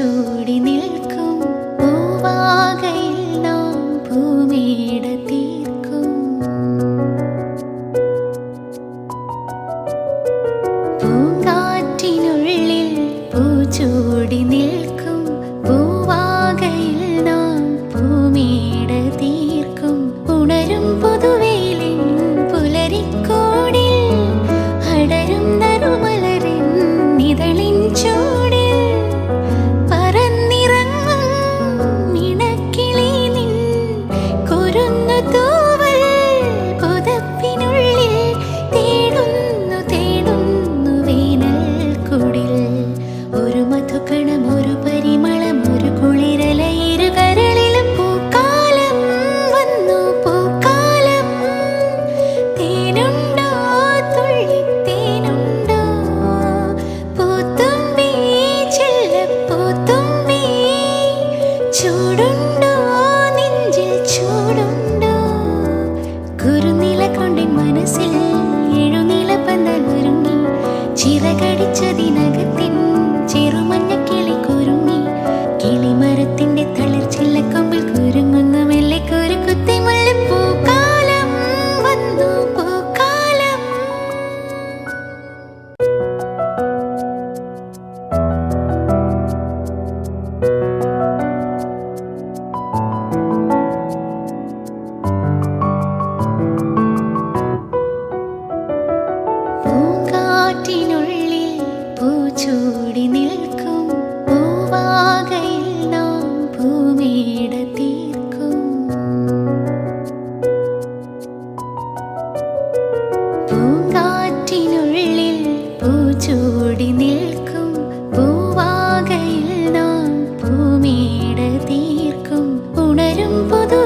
doo കാറ്റിനുള്ളിൽ പൂച്ചൂടി നിൽക്കും. പൂവാകയിൽ നാം ഭൂമിയിട തീർക്കും പൂങ്കാറ്റിനുള്ളിൽ പൂച്ചൂടി നിൽക്കും. പൂവാകയിൽ നാം ഭൂമിയിട തീർക്കും ഉണരും പുതു